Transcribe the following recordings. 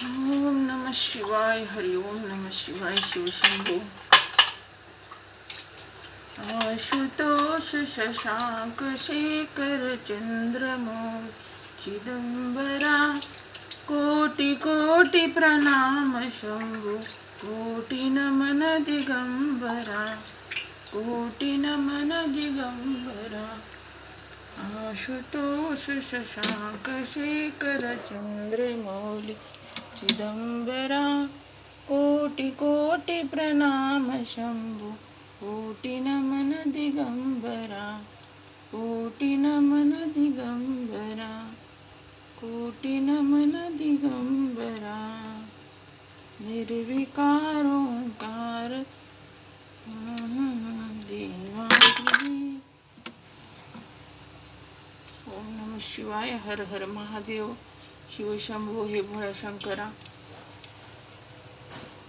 ओम नम शिवाय हरि ओम नम शिवाय शिवशंभो आशुतोष शशांक शेखर चंद्रमो चिदंबरा कोटि कोटि प्रणाम शंभो कोटि नमन दिगंबरा कोटि नमन दिगंबरा। आशुतोष शशांक शेखर चंद्रमौली चिदंबरा कोटी कोटी प्रणाम शंभु कोटी नमन दिगंबरा कोटी नमन दिगंबरा कोटी नमन दिगंबरा। निर्विकार ओंकार ओम नम शिवाय हर हर महादेव। शिवशंभू हे भोळा शंकरा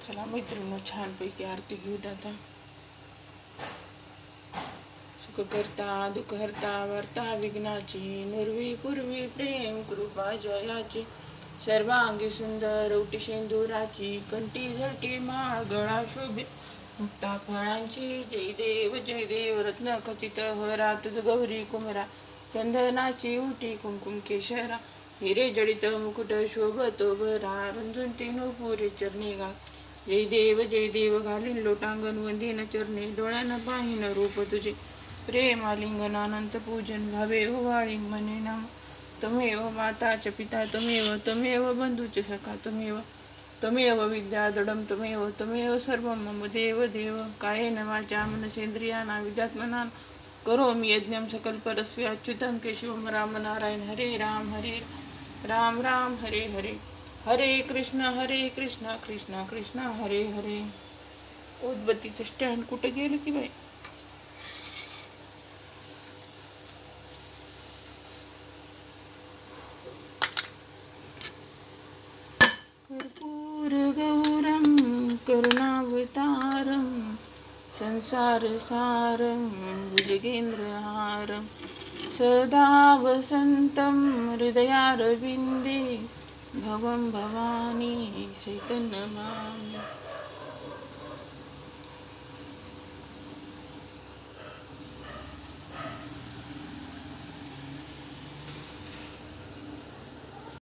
चला मैत्रिणी छानपैकी आरती घेऊत आता. सुख करता दुःख हरता विघ्नाची निर्वी पूर्वी प्रेम कृपा जयाची. सर्वांगी सुंदर उटी शेंदुराची कंटी झळके माळ गळा शोभे मुक्ता फळांची जय देव जय देव रत्न खचित हरा तुझ गौरी कुमरा. चंदनाची उटी कुमकुम केशरा. हिरे जडित मुकुट शोभतो भरा रंजून तीनु पुरे चरणी गा. जय देव जय देव घालीन लोटांगण वंदीन चरणी. डोळ्यानं पाहिन रूप तुझे. प्रेम आलिंगन अनंत पूजन भावे उवाळीन मने नाम तमेव माता च पिता तमेव तमेव बंधूच सखा तमेव तमेव विद्या दडम तमेव तमेव सर्व मम देव देव. कायेन वाचा मनसेंद्रियाना विद्यात्मना करोमि यज्ञं सकल परस्वी अच्युतम केशवं राम नारायण हरे राम हरे राम राम राम हरे हरे. हरे कृष्ण हरे कृष्ण कृष्ण कृष्ण हरे हरे. उदबत्तीचं स्टँड कुठं गेलं की बाई? संसार करुणावतारं संसारसारं भुजगेन्द्रहारं सदा वसन्तं हृदयारविन्दे भवं भवानी सैतन्यमामि